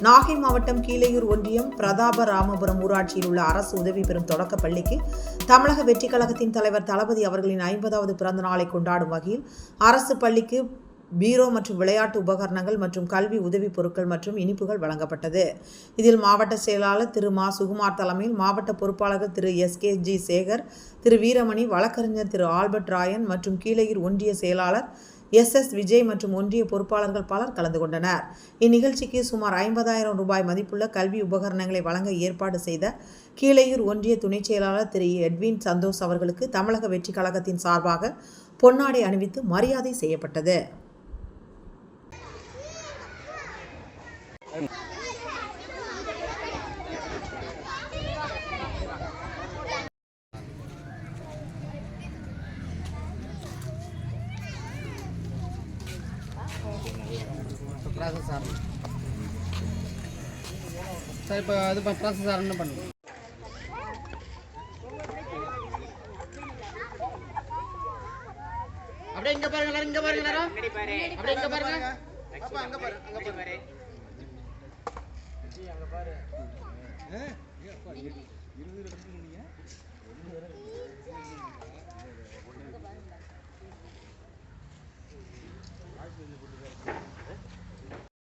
நாகை மாவட்டம் கீழையூர் ஒன்றியம் பிரதாப ராமபுரம் ஊராட்சியில் உள்ள அரசு உதவி பெறும் தொடக்கப் பள்ளிக்கு தமிழக வெற்றிக் கழகத்தின் தலைவர் தளபதி அவர்களின் ஐம்பதாவது பிறந்த நாளை கொண்டாடும் வகையில் அரசு பள்ளிக்கு பீரோ மற்றும் விளையாட்டு உபகரணங்கள் மற்றும் கல்வி உதவிப் பொருட்கள் மற்றும் இனிப்புகள் வழங்கப்பட்டது. இதில் மாவட்ட செயலாளர் திரு. மா. சுகுமார் தலைமையில் மாவட்ட பொறுப்பாளர்கள் திரு. எஸ். கே. ஜி. சேகர் திரு. வீரமணி வழக்கறிஞர் திரு. ஆல்பர்ட் ராயன் மற்றும் கீழையூர் ஒன்றிய செயலாளர் எஸ். எஸ். விஜய் மற்றும் ஒன்றிய பொறுப்பாளர்கள் பலர் கலந்து கொண்டனர். இந்நிகழ்ச்சிக்கு சுமார் ஐம்பதாயிரம் ரூபாய் மதிப்புள்ள கல்வி உபகரணங்களை வழங்க ஏற்பாடு செய்த கீழையூர் ஒன்றிய துணைச் செயலாளர் திரு. எட்வின் சந்தோஷ் அவர்களுக்கு தமிழக வெற்றிக் கழகத்தின் சார்பாக பொன்னாடை அணிவித்து மரியாதை செய்யப்பட்டது. ப்ராசஸ் ஆரணும் சார் இப்போ அது ப்ராசஸ் ஆரணும் பண்ணுங்க அப்படியே இங்கே பாருங்க எல்லாரும் இங்க பாருங்க எல்லாரும் அப்படியே இங்கே பாருங்க அப்பா அங்க பாரு அங்க பாரு ஜி அங்க பாரு ஏய் அப்பா 20 நிமிஷம்